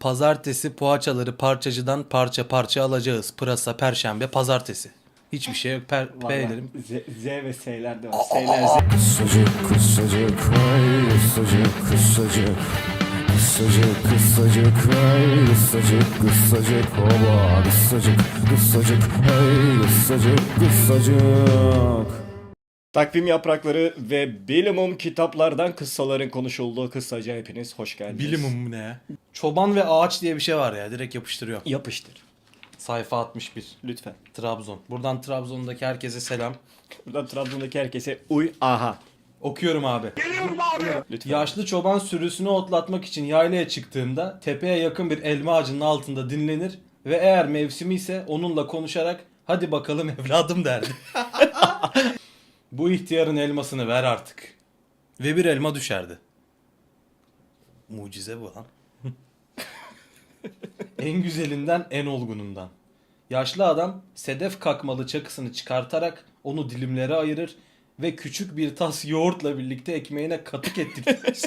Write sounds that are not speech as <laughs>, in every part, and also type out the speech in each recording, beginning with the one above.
Pazartesi poğaçaları parçacıdan parça parça alacağız. Pırasa, perşembe, pazartesi. Hiçbir şey yok. Per, Vallahi. Z, Z ve S'ler de var. S'ler Z. Kısacık kısacık vay kısacık kısacık Kısacık kısacık vay kısacık kısacık Oba kısacık kısacık hey kısacık kısacık Takvim yaprakları ve bilimum kitaplardan kıssaların konuşulduğu kısaca hepiniz hoş geldiniz. Bilimum ne ya? Çoban ve ağaç diye bir şey var ya. Direkt yapıştırıyor. Yapıştır. Sayfa 61. Lütfen. Trabzon. Buradan Trabzon'daki herkese selam. Buradan Trabzon'daki herkese uy aha. Okuyorum abi. Lütfen. Yaşlı çoban sürüsünü otlatmak için yaylaya çıktığında tepeye yakın bir elma ağacının altında dinlenir ve eğer mevsimi ise onunla konuşarak hadi bakalım evladım derdi. <laughs> Bu ihtiyarın elmasını ver artık. Ve bir elma düşerdi. Mucize bu lan. <laughs> en güzelinden en olgunundan. Yaşlı adam sedef kakmalı çakısını çıkartarak onu dilimlere ayırır ve küçük bir tas yoğurtla birlikte ekmeğine katık ettirir. <laughs>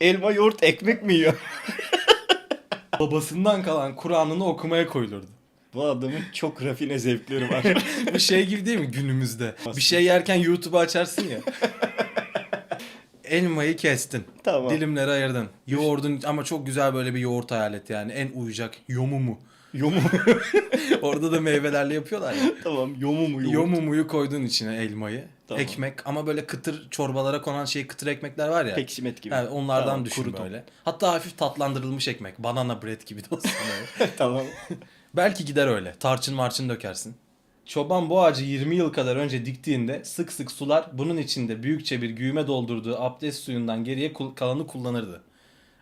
Elma yoğurt ekmek mi yiyor? <laughs> Babasından kalan Kur'an'ını okumaya koyulurdu. Bu adamın çok rafine zevkleri var. <laughs> Bu şey gibi değil mi günümüzde? Bir şey yerken YouTube'u açarsın ya. <laughs> Elmayı kestin. Tamam. Dilimlere ayırdın. Yoğurdun ama çok güzel böyle bir yoğurt hayal et yani. En uyacak yomumu. Yomu. <laughs> Orada da meyvelerle yapıyorlar ya. tamam yomu mu yoğurt? Yomumuyu koydun içine elmayı. Tamam. Ekmek ama böyle kıtır çorbalara konan şey kıtır ekmekler var ya. Peksimet gibi. Yani onlardan Tamam, düşün kuru böyle. Hatta hafif tatlandırılmış ekmek. Banana bread gibi de olsun tamam. Belki gider öyle. Tarçın marçın dökersin. Çoban bu ağacı 20 yıl kadar önce diktiğinde sık sık sular bunun içinde büyükçe bir güğüme doldurduğu abdest suyundan geriye kalanı kullanırdı.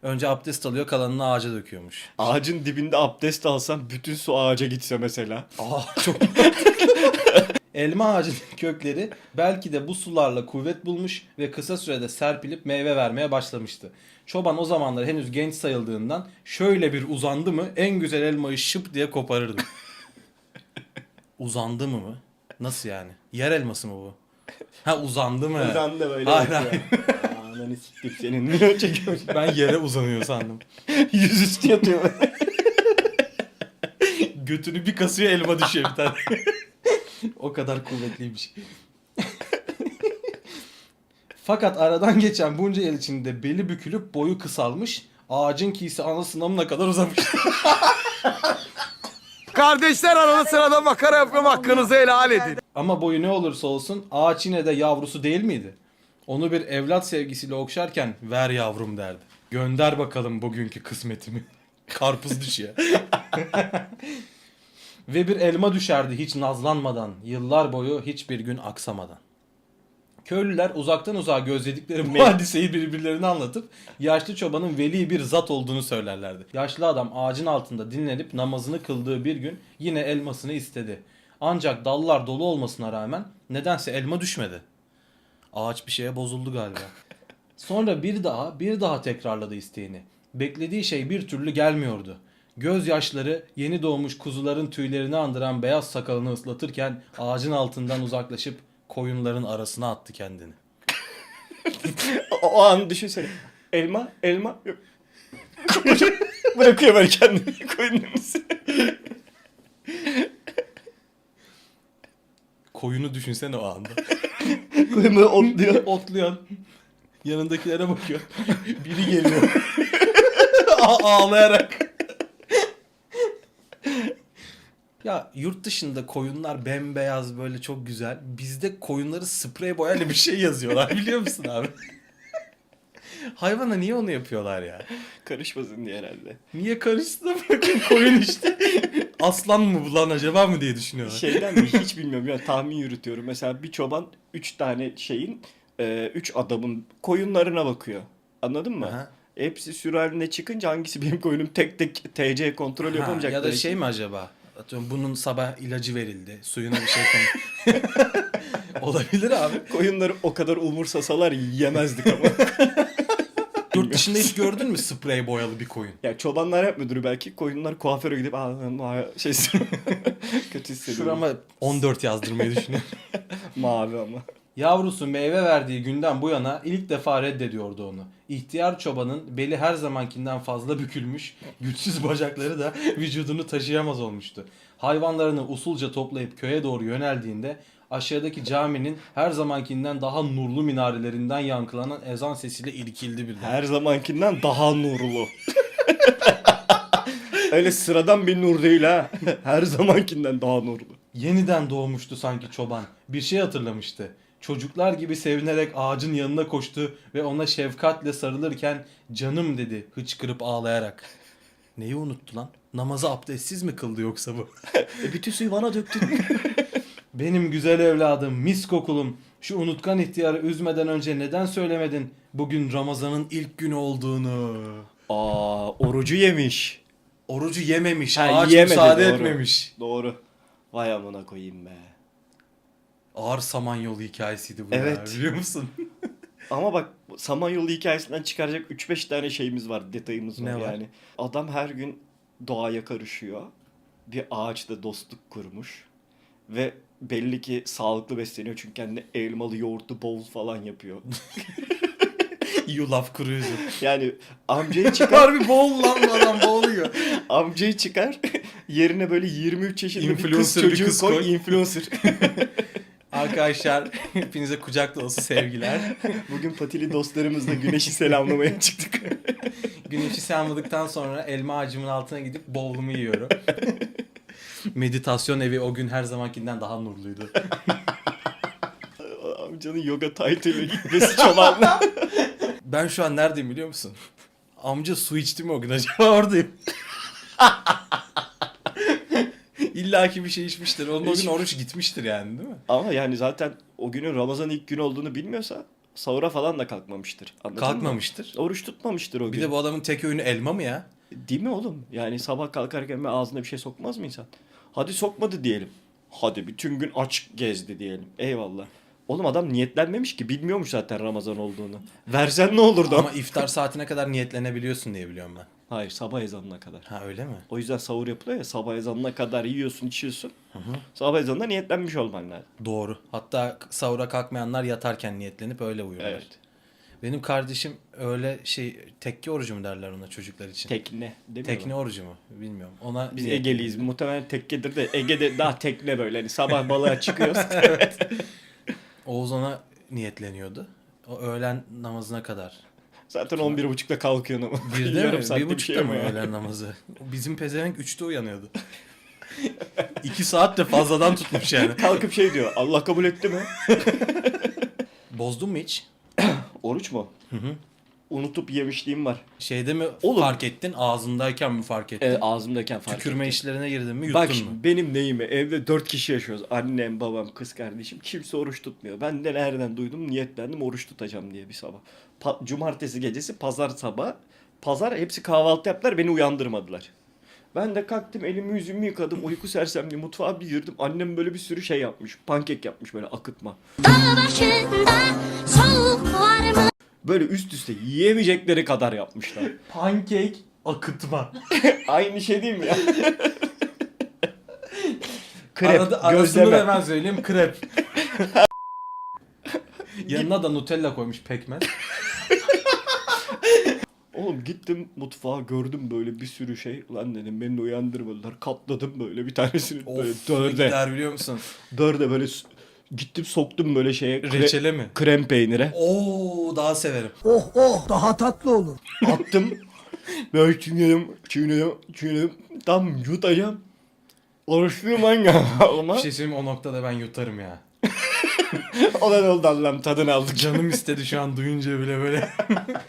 Önce abdest alıyor kalanını ağaca döküyormuş. Ağacın dibinde abdest alsam bütün su ağaca gitse mesela. Aa <laughs> çok Elma ağacının <laughs> kökleri belki de bu sularla kuvvet bulmuş ve kısa sürede serpilip meyve vermeye başlamıştı. Çoban o zamanlar henüz genç sayıldığından şöyle bir uzandı mı en güzel elmayı şıp diye koparırdı. <laughs> uzandı mı mı? Nasıl yani? Yer elması mı bu? <laughs> Ha uzandı mı? Da böyle Hayır, bakıyor. Ananı siktik senin. Ben yere uzanıyor sandım. Yüzüstü yatıyor. Götünü bir kasıyor elma düşüyor bir tane. <laughs> o kadar kuvvetliymiş. Fakat aradan geçen bunca yıl içinde beli bükülüp boyu kısalmış, ağacın kiyisi ana sınavına kadar uzamış. <laughs> Kardeşler arada sırada makara yapıyorum hakkınızı helal edin. Ama boyu ne olursa olsun ağaç yine de yavrusu değil miydi? Onu bir evlat sevgisiyle okşarken ver yavrum derdi. Gönder bakalım bugünkü kısmetimi. <laughs> Karpuz düşüyor. Ve bir elma düşerdi hiç nazlanmadan, yıllar boyu hiçbir gün aksamadan. Köylüler uzaktan uzağa gözledikleri bu hadiseyi birbirlerine anlatıp yaşlı çobanın veli bir zat olduğunu söylerlerdi. Yaşlı adam ağacın altında dinlenip namazını kıldığı bir gün yine elmasını istedi. Ancak dallar dolu olmasına rağmen nedense elma düşmedi. Ağaç bir şeye bozuldu galiba. Sonra bir daha bir daha tekrarladı isteğini. Beklediği şey bir türlü gelmiyordu. Gözyaşları yeni doğmuş kuzuların tüylerini andıran beyaz sakalını ıslatırken ağacın altından uzaklaşıp koyunların arasına attı kendini. <laughs> o, o an düşünsene. Elma, elma. Yok. <laughs> Bırakıyor böyle kendini <laughs> koyunun. Koyunu düşünsene o anda. Koyunu otluyor. Otluyor. Yanındakilere bakıyor. Biri geliyor. A- ağlayarak. Ya yurt dışında koyunlar bembeyaz böyle çok güzel. Bizde koyunları sprey boyayla bir şey yazıyorlar <laughs> biliyor musun abi? Hayvana niye onu yapıyorlar ya? Karışmasın diye herhalde. Niye karıştı da bırakın koyun işte. Aslan mı bu lan acaba mı diye düşünüyorlar. Şeyden mi hiç bilmiyorum ya tahmin yürütüyorum. Mesela bir çoban üç tane şeyin, e, üç adamın koyunlarına bakıyor. Anladın mı? Aha. Hepsi sürü halinde çıkınca hangisi benim koyunum tek tek TC kontrol Ha, yapamayacaklar. ya da şey mi acaba? Atıyorum bunun sabah ilacı verildi. Suyuna bir şey koy. <laughs> Olabilir abi. Koyunları o kadar umursasalar yemezdik ama. <laughs> Yurt dışında hiç gördün mü sprey boyalı bir koyun? ya çobanlar yapmıyordur belki. Koyunlar kuaföre gidip aa, aa, şey <laughs> kötü hissediyorum. Şurama 14 yazdırmayı düşünüyorum. Mavi ama. Yavrusu meyve verdiği günden bu yana ilk defa reddediyordu onu. İhtiyar çobanın beli her zamankinden fazla bükülmüş, güçsüz bacakları da vücudunu taşıyamaz olmuştu. Hayvanlarını usulca toplayıp köye doğru yöneldiğinde aşağıdaki caminin her zamankinden daha nurlu minarelerinden yankılanan ezan sesiyle irkildi birden. Her zamankinden daha nurlu. <laughs> Öyle sıradan bir nur değil ha. Her zamankinden daha nurlu. Yeniden doğmuştu sanki çoban. Bir şey hatırlamıştı. Çocuklar gibi sevinerek ağacın yanına koştu ve ona şefkatle sarılırken canım dedi hıçkırıp ağlayarak. Neyi unuttu lan? Namazı abdestsiz mi kıldı yoksa bu? <laughs> E bütün suyu bana döktün. <laughs> Benim güzel evladım, mis kokulum. Şu unutkan ihtiyarı üzmeden önce neden söylemedin bugün Ramazan'ın ilk günü olduğunu? Aa orucu yemiş. Orucu yememiş, Ha, ağaç yemedi, müsaade doğru. etmemiş. Doğru. Vay amına koyayım be. Ağır samanyolu hikayesiydi bu Evet. ya, biliyor musun? <laughs> Ama bak Samanyolu hikayesinden çıkaracak 3-5 tane şeyimiz var, detayımız var, Ne var? yani. Adam her gün doğaya karışıyor. Bir ağaçla dostluk kurmuş. Ve belli ki sağlıklı besleniyor çünkü kendi elmalı yoğurtlu bowl falan yapıyor. <laughs> Yulaf kuruyordu. Yani amcayı <laughs> çıkar, Harbi boğul lan adam boğuluyor. amcayı çıkar yerine böyle 23 yaşında bir kız Influencer bir çocuğu kız koy, koy. influencer. Arkadaşlar hepinize kucak dolusu sevgiler. Bugün patili dostlarımızla güneşi selamlamaya çıktık. Güneşi selamladıktan sonra elma ağacımın altına gidip bowlumu yiyorum. Meditasyon evi o gün her zamankinden daha nurluydu. Amcanın yoga title'ı gitmesi çobanla. Ben şu an neredeyim biliyor musun? Amca su içti mi o gün acaba oradayım. İlla ki bir şey içmiştir. Onun o gün oruç gitmiştir yani değil mi? Ama yani zaten o günün Ramazan ilk günü olduğunu bilmiyorsa sahura falan da kalkmamıştır. Anladın mı? Kalkmamıştır. Oruç tutmamıştır o Bir gün. de bu adamın tek öğünü elma mı ya? Değil mi oğlum? Yani sabah kalkarken bir ağzına bir şey sokmaz mı insan? Hadi sokmadı diyelim. Hadi bütün gün aç gezdi diyelim. Eyvallah. Oğlum adam niyetlenmemiş ki bilmiyormuş zaten Ramazan olduğunu. Versen ne olurdu? Ama iftar saatine kadar niyetlenebiliyorsun diye biliyorum ben. Hayır sabah ezanına kadar. Ha öyle mi? O yüzden sahur yapılıyor ya sabah ezanına kadar yiyorsun içiyorsun. Sabah ezanında niyetlenmiş olman lazım. Doğru. Hatta sahura kalkmayanlar yatarken niyetlenip öyle uyuyorlar. Evet. Benim kardeşim öyle şey tekke orucu mu derler ona çocuklar için? Tekne değil mi? Tekne orucu mu? Bilmiyorum. Ona Biz Ege'liyiz. Muhtemelen tekkedir de Ege'de daha tekne böyle. Hani sabah balığa çıkıyoruz. <laughs> Oğuz ona niyetleniyordu. O öğlen namazına kadar. Zaten 11.30'da kalkıyorsun ama. Bir de <laughs> mi? Bir bir buçukta şey mı öğlen namazı? Bizim pezevenk üçte uyanıyordu. <laughs> İki saat de fazladan tutmuş yani. Kalkıp şey diyor. Allah kabul etti mi? Bozdun mu hiç? <coughs> Oruç mu? Hı hı. Unutup yemişliğim var. Şeyde mi Oğlum. fark ettin? Ağzındayken mi fark ettin? Evet, ağzımdayken fark Tükürme ettim. işlerine girdin mi yuttun Bak mu? şimdi benim neyime evde dört kişi yaşıyoruz. Annem, babam, kız kardeşim. Kimse oruç tutmuyor. Ben de nereden duydum niyetlendim oruç tutacağım diye bir sabah. Pa- Cumartesi gecesi pazar sabah. Pazar hepsi kahvaltı yaptılar beni uyandırmadılar. Ben de kalktım elimi yüzümü yıkadım. Uyku sersemli mutfağa bir girdim. Annem böyle bir sürü şey yapmış. Pankek yapmış böyle akıtma. Dağ başında mı? Böyle üst üste yiyemeyecekleri kadar yapmışlar. <laughs> Pankek akıtma. <laughs> Aynı şey değil mi ya? <laughs> Krep, Arada, arasını gözleme. da ben söyleyeyim krep. Yanına da Nutella koymuş pekmez. Oğlum gittim mutfağa gördüm böyle bir sürü şey. Lan dedim beni uyandırmadılar. Katladım böyle bir tanesini böyle dörde. miktar biliyor musun? Dörde böyle s- gittim soktum böyle şeye. kre- Reçele mi? krem peynire. Oo daha severim. Oh oh daha tatlı olur. Attım. <laughs> böyle çiğnedim, çiğnedim, çiğnedim. Tam yutacağım. Oruçluyum hangi ama. Bir şey söyleyeyim mi? o noktada ben yutarım ya. <laughs> Olan oldu Allah'ım tadını aldık. Canım istedi şu an duyunca bile böyle.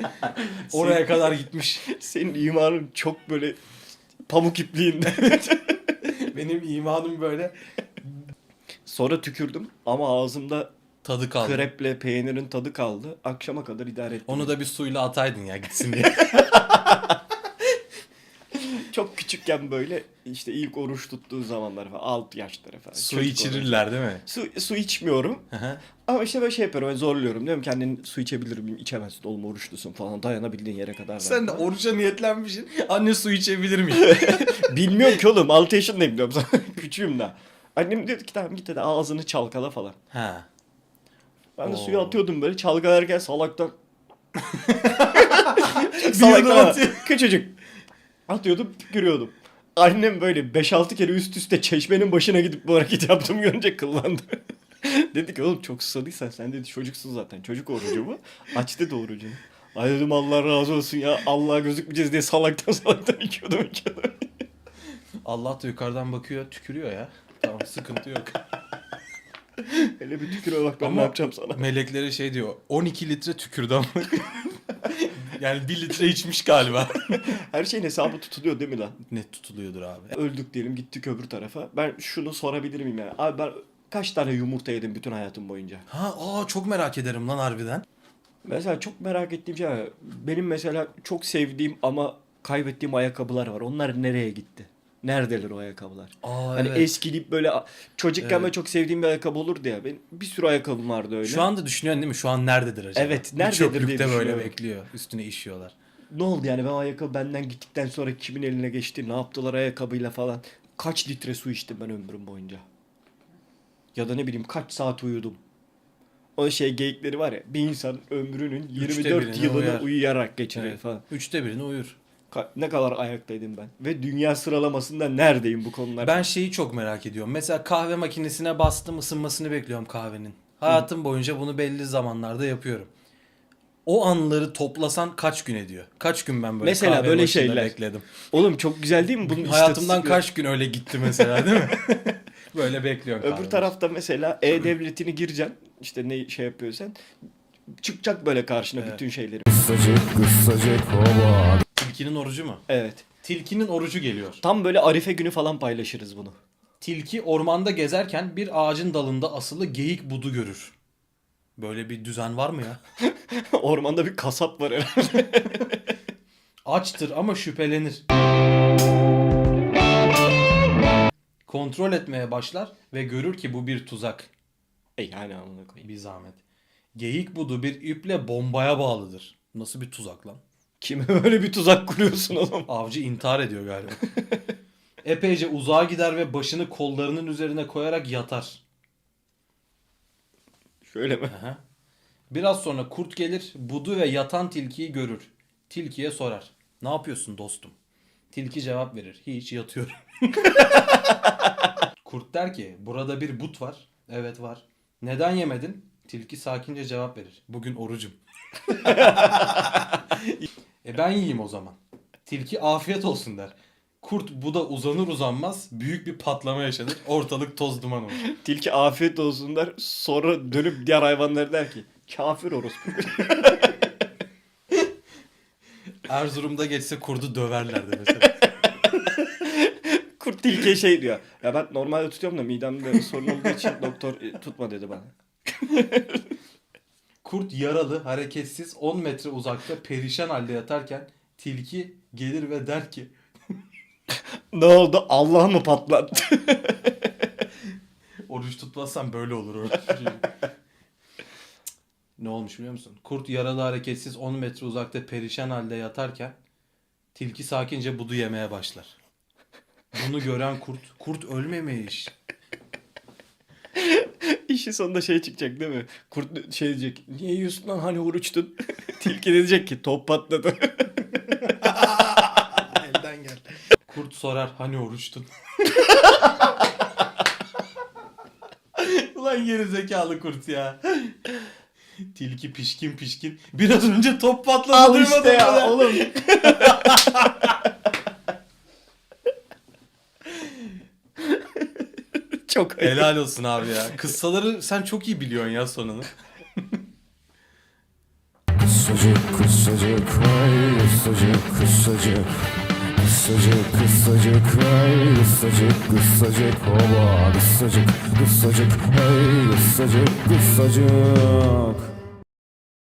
<laughs> Oraya kadar gitmiş. Senin imanın çok böyle pamuk ipliğinde. Benim imanım böyle Sonra tükürdüm ama ağzımda tadı kaldı. kreple peynirin tadı kaldı. Akşama kadar idare ettim. Onu da bir suyla ataydın ya gitsin diye. <laughs> Çok küçükken böyle işte ilk oruç tuttuğu zamanlar falan 6 yaşları falan. Su Çocuk içirirler değil mi? Su, su içmiyorum Hı hı. ama işte böyle şey yapıyorum ben zorluyorum diyorum kendin su içebilir miyim içemezsin oğlum oruçlusun falan dayanabildiğin yere kadar. Sen de ver. oruca niyetlenmişsin. Anne su içebilir miyim? <laughs> Bilmiyorum ki oğlum 6 yaşındayım diyorum sana <laughs> küçüğüm daha. Annem diyordu ki tamam git hadi ağzını çalkala falan. ha. Ben de Oo. suya atıyordum böyle çalkalarken salaktan. <laughs> Salaktan atıyor. küçücük. Atıyordum tükürüyordum. Annem böyle 5-6 kere üst üste çeşmenin başına gidip bu hareket yaptığımı görünce kıllandı. <laughs> dedi ki oğlum çok susadıysan sen dedi çocuksun zaten. Çocuk orucu bu. Aç dedi orucunu. Ay dedim Allah razı olsun ya. Allah'a gözükmeyeceğiz diye salaktan salaktan <laughs> içiyordum içiyordum. Allah da yukarıdan bakıyor, tükürüyor ya. Tamam sıkıntı yok. <laughs> Hele bir tüküre bak ben Ama- ne yapacağım sana. Melekleri şey diyor. 12 litre tükürdü ama. <laughs> yani 1 litre içmiş galiba. <laughs> Her şeyin hesabı tutuluyor değil mi lan? ne tutuluyordur abi. Öldük diyelim gittik öbür tarafa. Ben şunu sorabilir miyim yani? Abi ben kaç tane yumurta yedim bütün hayatım boyunca? Ha aa çok merak ederim lan harbiden. Mesela çok merak ettiğim şey benim mesela çok sevdiğim ama kaybettiğim ayakkabılar var. Onlar nereye gitti? Neredeler o ayakkabılar? Aa Hani evet. eskilip böyle çocukken Evet. böyle çok sevdiğim bir ayakkabı olurdu ya. Benim bir sürü ayakkabım vardı öyle. Şu anda düşünüyorsun değil mi? Şu an nerededir acaba? Evet, nerededir diye böyle bekliyor. Üstüne işiyorlar. Ne oldu yani ben o ayakkabı benden gittikten sonra kimin eline geçti? Ne yaptılar ayakkabıyla falan? Kaç litre su içtim ben ömrüm boyunca? Ya da ne bileyim kaç saat uyudum? O şey geyikleri var ya bir insan ömrünün Üçte 24 birine yılını uyar. uyuyarak geçiriyor Evet. falan. Üçte birini uyur. Ne kadar ayaktaydım ben. Ve dünya sıralamasında neredeyim bu konularda? Ben şeyi çok merak ediyorum. Mesela kahve makinesine bastım ısınmasını bekliyorum kahvenin. Hayatım boyunca bunu belli zamanlarda yapıyorum. O anları toplasan kaç gün ediyor? Kaç gün ben böyle Mesela kahve böyle şeyler. bekledim. Oğlum çok güzel değil mi? Bunun Hayatımdan kaç gün öyle gitti mesela değil mi? <laughs> böyle bekliyorum Öbür tarafta mesela E-Devleti'ni gireceksin. İşte ne şey yapıyorsan. Çıkacak böyle karşına Evet. bütün şeyleri. Kısacık kısacık Tilkinin orucu mu? Evet. Tilkinin orucu geliyor. Tam böyle Arife günü falan paylaşırız bunu. Tilki ormanda gezerken bir ağacın dalında asılı geyik budu görür. Böyle bir düzen var mı ya? <laughs> Ormanda bir kasap var herhalde. <laughs> Açtır ama şüphelenir. Kontrol etmeye başlar ve görür ki bu bir tuzak. E yani amına koyayım. Bir zahmet. Geyik budu bir iple bombaya bağlıdır. Nasıl bir tuzak lan? Kime <laughs> böyle bir tuzak kuruyorsun oğlum? Avcı intihar ediyor galiba. <laughs> Epeyce uzağa gider ve başını kollarının üzerine koyarak yatar. Şöyle mi? Aha. Biraz sonra kurt gelir, budu ve yatan tilkiyi görür. Tilkiye sorar. Ne yapıyorsun dostum? Tilki cevap verir. Hiç yatıyorum. <laughs> kurt der ki burada bir but var. Evet var. Neden yemedin? Tilki sakince cevap verir. Bugün orucum. <laughs> e ben yiyeyim o zaman. Tilki afiyet olsun der. Kurt buda uzanır uzanmaz büyük bir patlama yaşanır. Ortalık toz duman olur. <laughs> Tilki afiyet olsun der. Sonra dönüp diğer hayvanlara der ki kafir orospu. <laughs> Erzurum'da geçse kurdu döverlerdi mesela. Kurt tilkiye şey diyor. Ya ben normalde tutuyorum da midemde sorun olduğu için doktor e, tutma dedi bana. <laughs> Kurt yaralı, hareketsiz 10 metre uzakta perişan halde yatarken tilki gelir ve der ki <laughs> Ne oldu? Allah mı patlattı? <laughs> oruç tutmazsan böyle olur. ne olmuş biliyor musun? Kurt yaralı, hareketsiz 10 metre uzakta perişan halde yatarken tilki sakince budu yemeye başlar. Bunu gören kurt, kurt ölmemiş. <laughs> İşin sonunda şey çıkacak değil mi? Kurt şey diyecek. Niye yiyorsun lan hani oruçtun? <laughs> Tilki diyecek ki top patladı. <laughs> Elden gel. Kurt sorar hani oruçtun? Ulan geri zekalı kurt ya. Tilki pişkin pişkin. Biraz önce top patladı Al duymadın işte mı ya oğlum. Çok ayıp. Helal olsun abi ya. Kıssaları sen çok iyi biliyorsun ya sonunu. Kısacık kısacık vay kısacık kısacık Kısacık kısacık vay kısacık kısacık oba kısacık kısacık hey kısacık kısacık